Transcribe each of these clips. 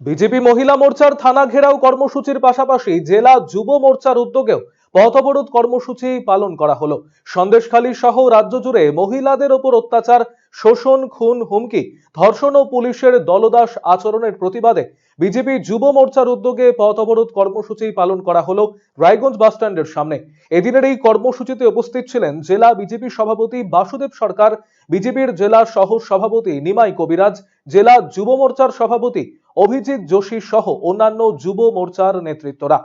BJP মহিলা মোর্চার থানা ঘেরাও কর্মসূচির পাশাপাশি জেলা যুব মোর্চার উদ্যোগেও পথ অবরোধ কর্মসূচি পালন করা হলো। সন্দেশখালী সহ রাজ্য জুড়ে মহিলাদের ওপর অত্যাচার, শোষণ, খুন, হুমকি, ধর্ষণ ও পুলিশের দলদাস আচরণের প্রতিবাদে বিজেপি যুব মোর্চার উদ্যোগে পথ অবরোধ কর্মসূচি পালন করা হলো রায়গঞ্জ বাসস্ট্যান্ডের সামনে। এদিনের এই কর্মসূচিতে উপস্থিত ছিলেন জেলা বিজেপি সভাপতি বাসুদেব সরকার, বিজেপির জেলা সহ সভাপতি নিমাই কবিরাজ, জেলা যুব মোর্চার সভাপতি অভিজিৎ যোশী সহ অন্যান্য যুব মোর্চার নেতৃত্বরা।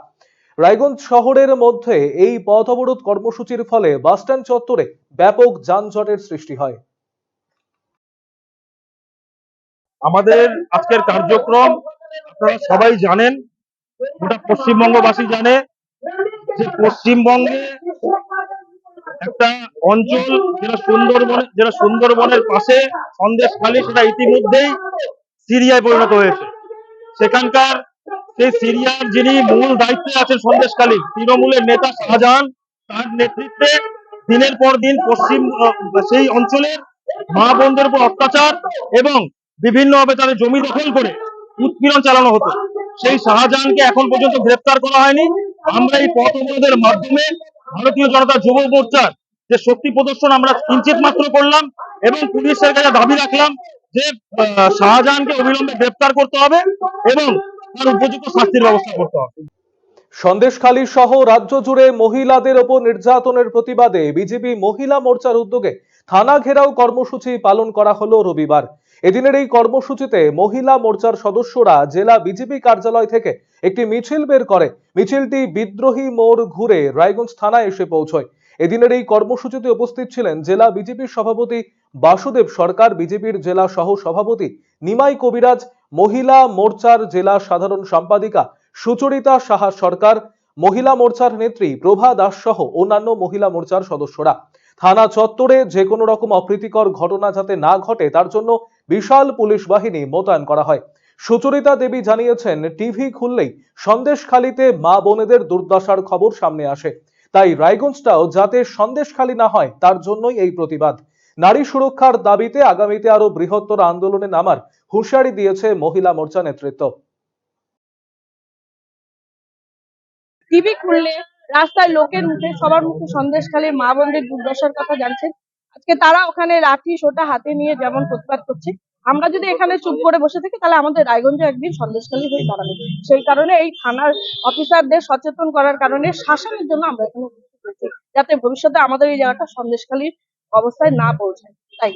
রায়গঞ্জ শহরের মধ্যে এই পথ অবরোধ কর্মসূচির ফলে বাসস্ট্যান্ড চত্বরে ব্যাপক যানজটের সৃষ্টি হয়। আমাদের আজকের কার্যক্রম, আপনারা সবাই জানেন, গোটা পশ্চিমবঙ্গবাসী জানে যে পশ্চিমবঙ্গে একটা অঞ্চল যেটা সুন্দরবন, যেটা সুন্দরবনের পাশে সন্দেশখালী সেটা ইতিমধ্যেই সিরিয়ায় পরিণত হয়েছে। সেখানকার সেই সিরিয়ার যিনি মূল দায়িত্বে আছেন সন্দেশখালী, তৃণমূলের নেতা শাহজাহান, তার নেতৃত্বে দিনের পর দিন পশ্চিম সেই অঞ্চলের মা বোনদের উপর অত্যাচার এবং বিভিন্নভাবে তাদের জমি দখল করে উৎপীড়ন চালানো হতো। সেই শাহজাহানকে এখন পর্যন্ত গ্রেপ্তার করা হয়নি। আমরা এই পথ অবরোধের মাধ্যমে ভারতীয় জনতা যুব মোর্চার যে শক্তি প্রদর্শন আমরা কিঞ্চিত মাত্র করলাম এবং পুলিশের কাছে দাবি রাখলাম যে শাহজাহানকে অবিলম্বে গ্রেপ্তার করতে হবে এবং তার উপযুক্ত শাস্তির ব্যবস্থা করতে হবে। সন্দেশখালী সহ রাজ্য জুড়ে মহিলাদের ওপর নির্যাতনের প্রতিবাদে বিজেপি মহিলা মোর্চার উদ্যোগে থানা ঘেরাও কর্মসূচি পালন করা হলো রবিবার। এদিনের এই কর্মসূচিতে মহিলা মোর্চার সদস্যরা জেলা বিজেপি কার্যালয় থেকে একটি মিছিল বের করে। মিছিলটি বিদ্রোহী মোড় ঘুরে রায়গঞ্জ থানায় এসে পৌঁছয়। এদিনের এই কর্মসূচিতে উপস্থিত ছিলেন জেলা বিজেপির সভাপতি বাসুদেব সরকার, বিজেপির জেলা সহ সভাপতি নিমাই কবিরাজ মহিলা মোর্চার জেলা সাধারণ সম্পাদিকা সুচরিতা সাহা সরকার, মহিলা মোর্চার নেত্রী প্রভা দাস সহ অন্যান্য মহিলা মোর্চার সদস্যরা। থানা চত্বরে যে কোনো রকম অপ্রীতিকর ঘটনা যাতে না ঘটে, তার জন্য বিশাল পুলিশ বাহিনী মোতায়েন করা হয়। সুচরিতা দেবী জানিয়েছেন, টিভি খুললেই সন্দেশখালিতে মা বোনেদের দুর্দশার খবর সামনে আসে। তাই রায়গঞ্জটাও যাতে সন্দেশখালী না হয়, তার জন্যই এই প্রতিবাদ। নারী সুরক্ষার দাবিতে আগামীতে আরও বৃহত্তর আন্দোলনে নামার হুঁশিয়ারি দিয়েছে মহিলা মোর্চা নেতৃত্ব। টিভি খুললে রাস্তায় লোকের মুখে, সবার মুখে সন্দেশখালীর মা বোনদের দুর্দশার কথা জানছেন। আজকে তারা ওখানে লাঠি সোটা হাতে নিয়ে যেমন প্রতিবাদ করছে, আমরা যদি এখানে চুপ করে বসে থাকি, তাহলে আমাদের রায়গঞ্জে একদিন সন্দেশখালী হয়ে দাঁড়াবে। সেই কারণে এই থানার অফিসারদের সচেতন করার কারণে শাসনের জন্য আমরা এখানে যাতে ভবিষ্যতে আমাদের এই জায়গাটা সন্দেশখালী অবস্থায় না পৌঁছায়। তাই।